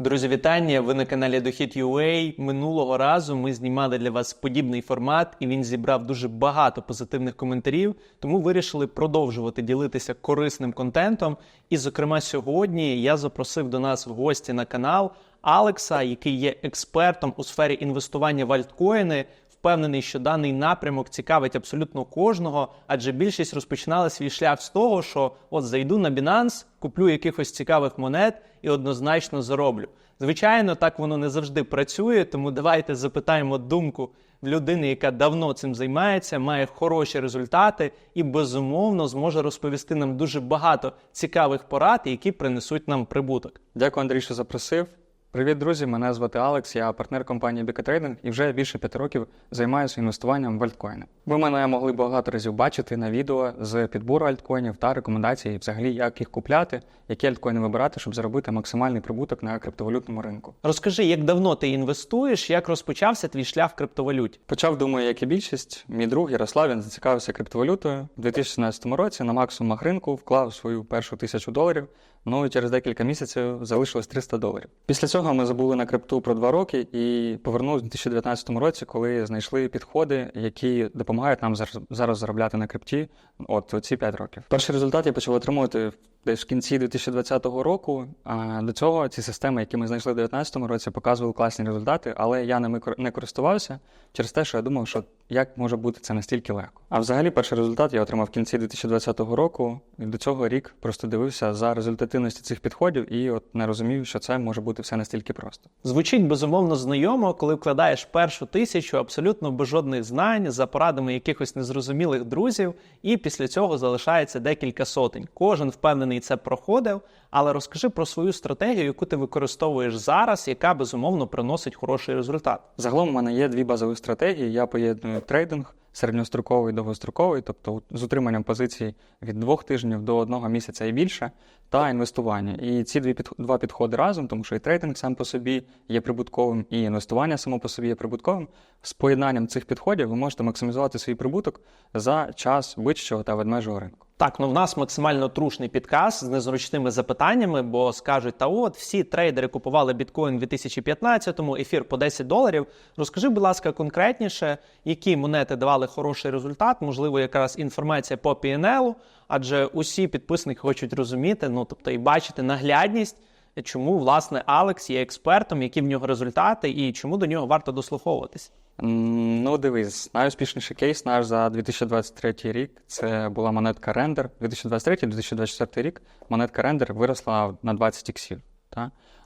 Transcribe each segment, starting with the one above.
Друзі, вітання! Ви на каналі Дохід.ua. Минулого разу ми знімали для вас подібний формат, і він зібрав дуже багато позитивних коментарів. Тому вирішили продовжувати ділитися корисним контентом. І, зокрема, сьогодні я запросив до нас в гості на канал Алекса, який є експертом у сфері інвестування в альткоїни. Впевнений, що даний напрямок цікавить абсолютно кожного, адже більшість розпочинали свій шлях з того, що от зайду на Binance, куплю якихось цікавих монет і однозначно зароблю. Звичайно, так воно не завжди працює, тому давайте запитаємо думку в людини, яка давно цим займається, має хороші результати і безумовно зможе розповісти нам дуже багато цікавих порад, які принесуть нам прибуток. Дякую, Андрій, що запросив. Привіт, друзі! Мене звати Алекс, я партнер компанії BK і вже більше п'яти років займаюся інвестуванням в альткоїни. Ви мене могли багато разів бачити на відео з підбору альткоїнів та рекомендацій, взагалі, як їх купляти, які альткоїни вибирати, щоб заробити максимальний прибуток на криптовалютному ринку. Розкажи, як давно ти інвестуєш, як розпочався твій шлях в криптовалюті? Почав, думаю, як і більшість. Мій друг Ярослав він зацікавився криптовалютою. У 2017 році на максимумах ринку вклав свою першу тисячу доларів. Ну і через декілька місяців залишилось 300 доларів. Після цього ми забули на крипту про два роки і повернулися у 2019 році, коли знайшли підходи, які допомагають нам зараз заробляти на крипті. От ці 5 років. Перший результат я почав отримувати десь в кінці 2020 року. А до цього ці системи, які ми знайшли в 2019 році, показували класні результати, але я ними не користувався через те, що я думав, що як може бути це настільки легко. А взагалі, перший результат я отримав в кінці 2020 року, і до цього рік просто дивився за результативністю цих підходів і от не розумів, що це може бути все настільки просто. Звучить безумовно знайомо, коли вкладаєш першу тисячу абсолютно без жодних знань за порадами якихось незрозумілих друзів, і після цього залишається декілька сотень. Кожен впевнений це проходив. Але розкажи про свою стратегію, яку ти використовуєш зараз, яка безумовно приносить хороший результат. Загалом у мене є дві базові стратегії. Я поєдную трейдинг середньостроковий, довгостроковий, тобто з утриманням позицій від двох тижнів до одного місяця і більше, та інвестування. І ці дві два підходи разом, тому що і трейдинг сам по собі є прибутковим, і інвестування само по собі є прибутковим. З поєднанням цих підходів ви можете максимізувати свій прибуток за час вищого та ведмежого ринку. Так, ну в нас максимально трушний підказ з незручними запитаннями, бо скажуть, та от всі трейдери купували біткоін у 2015-му, ефір по 10 доларів. Розкажи, будь ласка, конкретніше, які монети давали хороший результат, можливо, якраз інформація по PNL, адже усі підписники хочуть розуміти, ну тобто і бачити наглядність. Чому власне Алекс є експертом, які в нього результати, і чому до нього варто дослуховуватись? Ну, дивись, найуспішніший кейс наш за 2023 рік це була монетка Render. 2023-2024 рік монетка Render виросла на 20 іксів.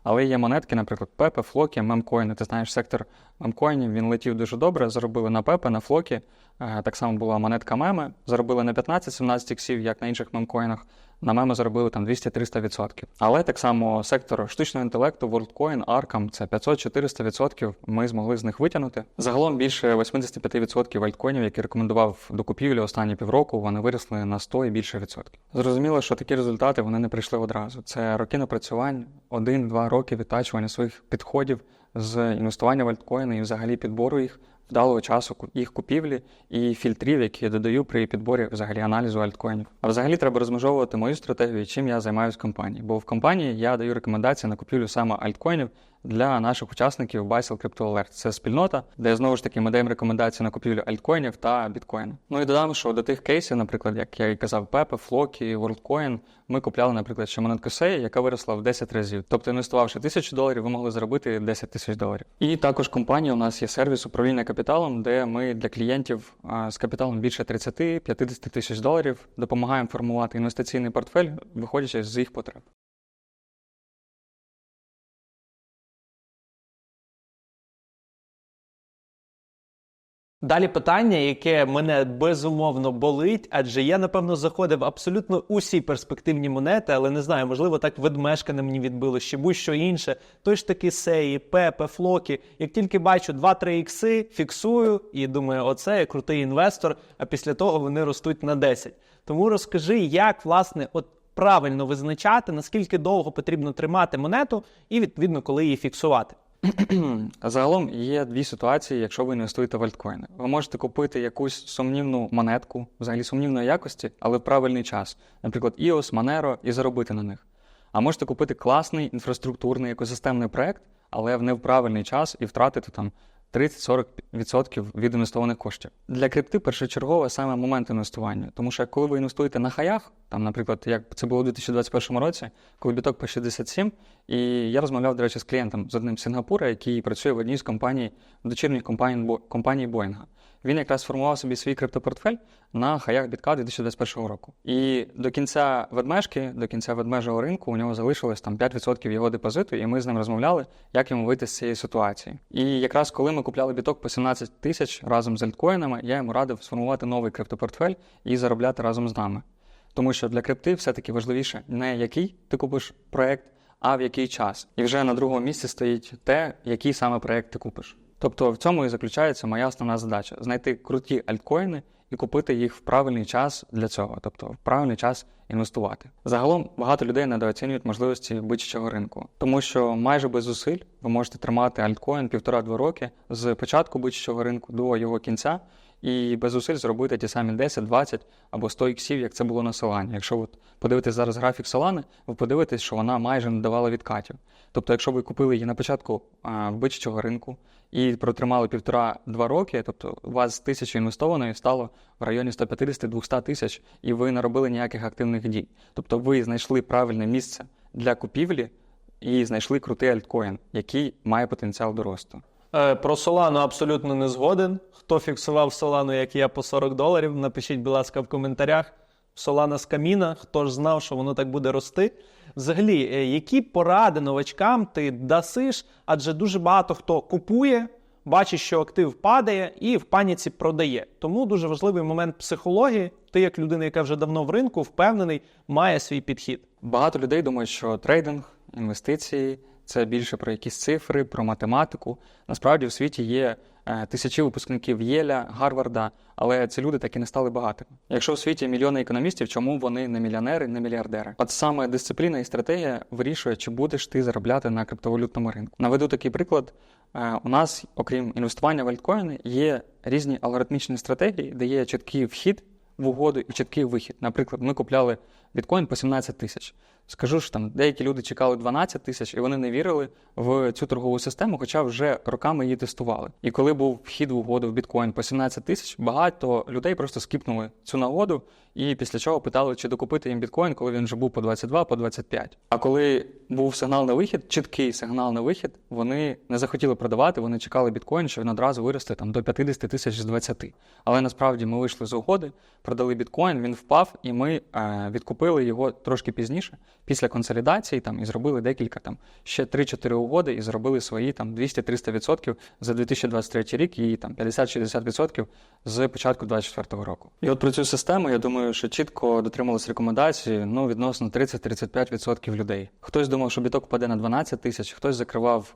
Але є монетки, наприклад, Пепе, Флокі, мемкоїни. Ти знаєш, сектор мемкоїнів він летів дуже добре. Заробили на Пепе, на Флокі. Е, так само була монетка меми. Заробили на 15-17 іксів, як на інших мемкоїнах на меми заробили там 200-300%. Але так само сектор штучного інтелекту, WorldCoin, Arkham, це 500-400% ми змогли з них витягнути. Загалом більше 85% альткоїнів, які рекомендував до купівлі останні півроку, вони виросли на 100 і більше відсотків. Зрозуміло, що такі результати вони не прийшли одразу. Це роки напрацювань, один-два роки відтачування своїх підходів з інвестування в альткоїни і взагалі підбору їх вдалого часу їх купівлі і фільтрів, які я додаю при підборі взагалі аналізу альткоїнів. А взагалі треба розмежовувати мою стратегію, чим я займаюся в компанії. Бо в компанії я даю рекомендації на купівлю саме альткоїнів для наших учасників Bicel Crypto Alert. Це спільнота, де знову ж таки ми даємо рекомендації на купівлю альткоїнів та біткоїну. Ну і додам, що до тих кейсів, наприклад, як я і казав, Pepe, Floki, WorldCoin, ми купляли, наприклад, ще монетку Сей, яка виросла в 10 разів. Тобто, інвестувавши тисячу доларів, ви могли заробити 10 тисяч доларів. І також компанія у нас є сервіс управління капіталом, де ми для клієнтів з капіталом більше 30-50 тисяч доларів допомагаємо формувати інвестиційний портфель, виходячи з їх потреб. Далі питання, яке мене безумовно болить, адже я, напевно, заходив абсолютно усі перспективні монети, але не знаю, можливо, так ведмешкане мені відбило, ще будь-що інше. Той ж таки сеї, пепе, флоки. Як тільки бачу 2-3 ікси, фіксую і думаю, оце я крутий інвестор, а після того вони ростуть на 10. Тому розкажи, як власне от правильно визначати, наскільки довго потрібно тримати монету, і відповідно коли її фіксувати. Загалом є дві ситуації, якщо ви інвестуєте в альткоїни. Ви можете купити якусь сумнівну монетку, взагалі сумнівної якості, але в правильний час, наприклад, EOS, Monero, і заробити на них. А можете купити класний інфраструктурний екосистемний проект, але в неправильний час і втратити там 30-40% від інвестованих коштів. Для крипти першочергове саме момент інвестування, тому що коли ви інвестуєте на хаях, там, наприклад, як це було у 2021 році, коли біток по 67, і я розмовляв, до речі, з клієнтом з одним з Сінгапура, який працює в одній з компаній, дочірніх компаній, компанії Боїнга. Він якраз сформував собі свій криптопортфель на хаях бітка 2021 року. І до кінця ведмежки, до кінця ведмежого ринку, у нього залишилось там 5% його депозиту, і ми з ним розмовляли, як йому вийти з цієї ситуації. І якраз коли ми купляли біток по 17 тисяч разом з альткоїнами, я йому радив сформувати новий криптопортфель і заробляти разом з нами. Тому що для крипти все-таки важливіше не який ти купиш проект, а в який час. І вже на другому місці стоїть те, який саме проект ти купиш. Тобто в цьому і заключається моя основна задача знайти круті альткоїни і купити їх в правильний час для цього, тобто в правильний час інвестувати. Загалом багато людей недооцінюють можливості бичачого ринку, тому що майже без зусиль ви можете тримати альткоін півтора-два роки з початку бичачого ринку до його кінця. І без зусиль зробити ті самі 10, 20 або 100 іксів, як це було на Solana. Якщо от подивитись зараз графік Solana, ви подивитесь, що вона майже не давала відкатів. Тобто, якщо ви купили її на початку а, вбичачого ринку і протримали півтора-два роки, тобто у вас з тисячі інвестованої стало в районі 150-200 тисяч, і ви не робили ніяких активних дій. Тобто ви знайшли правильне місце для купівлі і знайшли крутий альткоін, який має потенціал до росту. Е, Про Солану абсолютно не згоден. Хто фіксував Солану, як я, по 40 доларів, напишіть, будь ласка, в коментарях. Солана з каміна, хто ж знав, що воно так буде рости. Взагалі, е, які поради новачкам ти дасиш? Адже дуже багато хто купує, бачить, що актив падає і в паніці продає. Тому дуже важливий момент психології. Ти, як людина, яка вже давно в ринку, впевнений, має свій підхід. Багато людей думають, що трейдинг, інвестиції це більше про якісь цифри, про математику. Насправді в світі є е, тисячі випускників Єля, Гарварда, але ці люди так і не стали багатими. Якщо в світі мільйони економістів, чому вони не мільйонери, не мільярдери? От саме дисципліна і стратегія вирішує, чи будеш ти заробляти на криптовалютному ринку. Наведу такий приклад. Е, У нас, окрім інвестування в альткоїни, є різні алгоритмічні стратегії, де є чіткий вхід в угоду і чіткий вихід. Наприклад, ми купляли біткоін по 17 тисяч. Скажу ж там, деякі люди чекали 12 тисяч, і вони не вірили в цю торгову систему, хоча вже роками її тестували. І коли був вхід в угоду в біткоін по 17 тисяч, багато людей просто скіпнули цю нагоду і після чого питали, чи докупити їм біткоін, коли він вже був по 22, по 25. А коли був сигнал на вихід, чіткий сигнал на вихід, вони не захотіли продавати, вони чекали біткоін, що він одразу виросте там до 50 тисяч з 20. Але насправді ми вийшли з угоди, продали біткоін, він впав, і ми е, відкупили його трошки пізніше, після консолідації там і зробили декілька там ще 3-4 угоди і зробили свої там 200-300% за 2023 рік і там 50-60% з початку 2024 року. І от про цю систему я думаю, що чітко дотрималися рекомендації ну відносно 30-35% людей. Хтось думав, що біток впаде на 12 тисяч, хтось закривав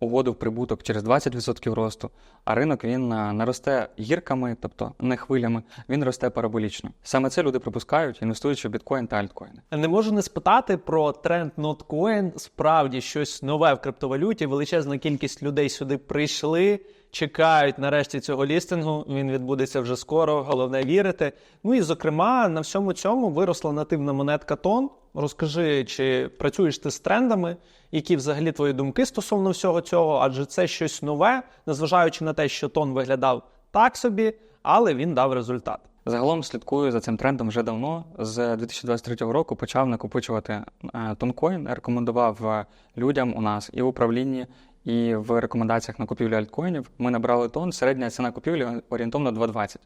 угоду в прибуток через 20% росту, а ринок він не росте гірками, тобто не хвилями, він росте параболічно. Саме це люди пропускають, інвестуючи в біткоін та альткоїни. Не можу не спитати про тренд NotCoin. Справді щось нове в криптовалюті. Величезна кількість людей сюди прийшли, чекають нарешті цього лістингу. Він відбудеться вже скоро. Головне вірити. Ну і зокрема на всьому цьому виросла нативна монетка Тон. Розкажи, чи працюєш ти з трендами, які взагалі твої думки стосовно всього цього? Адже це щось нове, незважаючи на те, що тон виглядав так собі, але він дав результат. Загалом слідкую за цим трендом вже давно. З 2023 року почав накопичувати е, тонкоін, рекомендував е, людям у нас і в управлінні, і в рекомендаціях на купівлю альткоїнів. Ми набрали тон, середня ціна купівлі орієнтовно 2,20.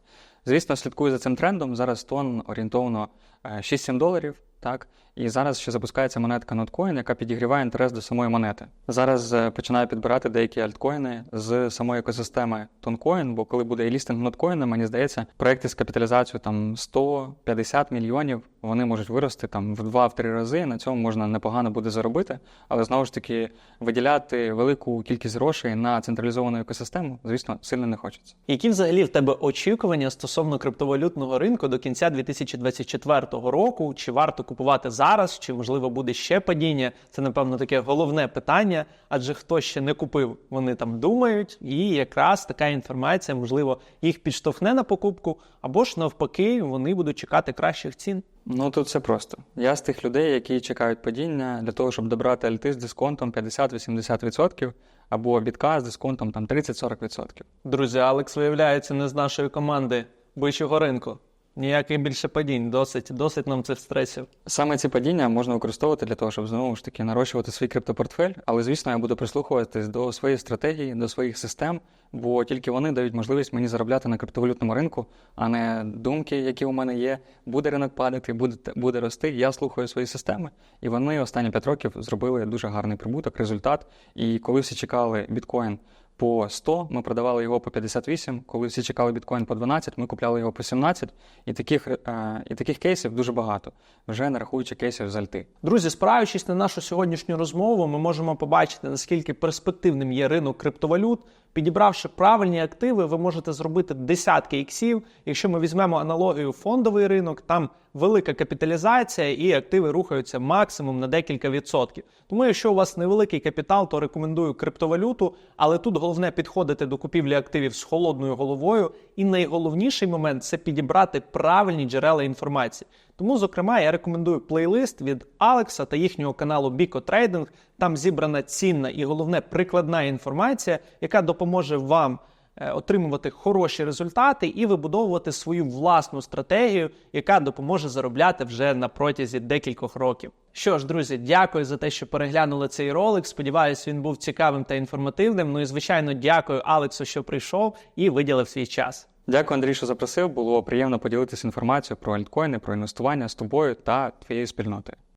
Звісно, слідкую за цим трендом. Зараз тон орієнтовно е, 6-7 доларів. Так, і зараз ще запускається монетка Notcoin, яка підігріває інтерес до самої монети. Зараз е, починаю підбирати деякі альткоїни з самої екосистеми Toncoin, бо коли буде лістинг Notcoin, мені здається, проекти з капіталізацією там 150 мільйонів вони можуть вирости там в 2-3 рази. На цьому можна непогано буде заробити, але знову ж таки виділяти велику кількість грошей на централізовану екосистему, звісно, сильно не хочеться. Які взагалі в тебе очікування стосовно криптовалютного ринку до кінця 2024 року? Чи варто купувати зараз, чи можливо буде ще падіння. Це напевно таке головне питання, адже хто ще не купив, вони там думають, і якраз така інформація, можливо, їх підштовхне на покупку, або ж навпаки, вони будуть чекати кращих цін. Ну тут все просто. Я з тих людей, які чекають падіння для того, щоб добрати альти з дисконтом 50-80% або бітка з дисконтом там 30-40%. Друзі, Алекс виявляється не з нашої команди бичого ринку. Ніяких більше падінь, досить, досить нам цих стресів. Саме ці падіння можна використовувати для того, щоб знову ж таки нарощувати свій криптопортфель, але звісно, я буду прислухуватись до своєї стратегії, до своїх систем, бо тільки вони дають можливість мені заробляти на криптовалютному ринку, а не думки, які у мене є. Буде ринок падати, буде, буде рости. Я слухаю свої системи, і вони останні 5 років зробили дуже гарний прибуток, результат. І коли всі чекали біткоін по 100, ми продавали його по 58. Коли всі чекали біткоін по 12, ми купляли його по 17. І таких, е, і таких кейсів дуже багато, вже не рахуючи кейсів з альти. Друзі, спираючись на нашу сьогоднішню розмову, ми можемо побачити, наскільки перспективним є ринок криптовалют. Підібравши правильні активи, ви можете зробити десятки іксів. Якщо ми візьмемо аналогію фондовий ринок, там велика капіталізація і активи рухаються максимум на декілька відсотків. Тому, якщо у вас невеликий капітал, то рекомендую криптовалюту, але тут головне підходити до купівлі активів з холодною головою. І найголовніший момент це підібрати правильні джерела інформації. Тому, зокрема, я рекомендую плейлист від Алекса та їхнього каналу Біко Трейдинг. Там зібрана цінна і головне прикладна інформація, яка допоможе вам отримувати хороші результати і вибудовувати свою власну стратегію, яка допоможе заробляти вже на протязі декількох років. Що ж, друзі, дякую за те, що переглянули цей ролик. Сподіваюсь, він був цікавим та інформативним. Ну і звичайно, дякую Алексу, що прийшов і виділив свій час. Дякую, Андрій, що запросив. Було приємно поділитися інформацією про альткоїни, про інвестування з тобою та твоєю спільнотою.